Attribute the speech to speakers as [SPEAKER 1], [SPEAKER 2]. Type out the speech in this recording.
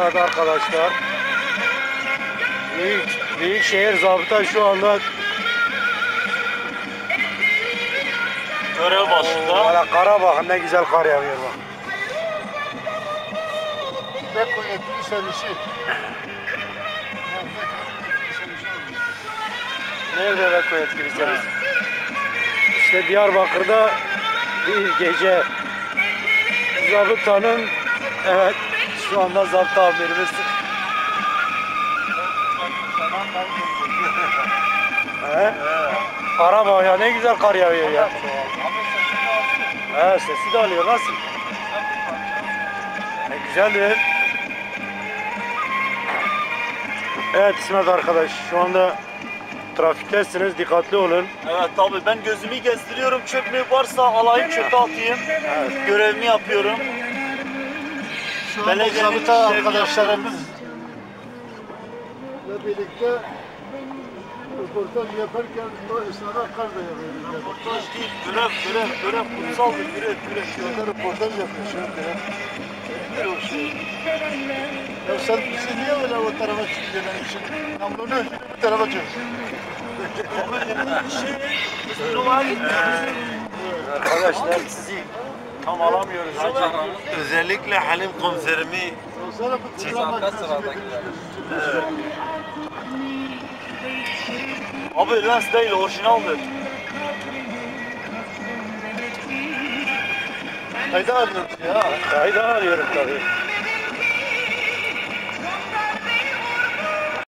[SPEAKER 1] Evet arkadaşlar. Büyük, Büyükşehir Zabıta şu anda
[SPEAKER 2] Görev başında.
[SPEAKER 1] Valla kara bakın ne güzel kar yağıyor bak.
[SPEAKER 3] Beko yetkili servisi.
[SPEAKER 1] Nerede Beko yetkili servis? İşte Diyarbakır'da bir gece zabıtanın evet şu anda zabıta amirimiz He? Kara bak ya ne güzel kar yağıyor ya. He sesi de alıyor nasıl? E, güzeldir. Evet İsmet arkadaş şu anda trafiktesiniz dikkatli olun.
[SPEAKER 2] Evet tabii ben gözümü gezdiriyorum. Çöp mü varsa alayım çöpe atayım. Görevimi yapıyorum.
[SPEAKER 3] Şu
[SPEAKER 2] Belediyenin
[SPEAKER 3] zabıta arkadaşlarımız ve birlikte röportaj yaparken o esnada kar da yağıyor.
[SPEAKER 2] Röportaj değil, görev, görev, görev kutsaldır, görev, görev.
[SPEAKER 3] Şu anda röportaj yapıyor şu anda ya. Yok şey. Ya sen bizi niye öyle o tarafa çıkıyor benim için? Namlunu bu tarafa çek.
[SPEAKER 1] Arkadaşlar sizi tam alamıyoruz.
[SPEAKER 4] Özellikle Halim komiserimi.
[SPEAKER 2] Abi lens değil, orijinaldir.
[SPEAKER 3] Kayda alıyoruz ya.
[SPEAKER 1] Kayda arıyorum tabii.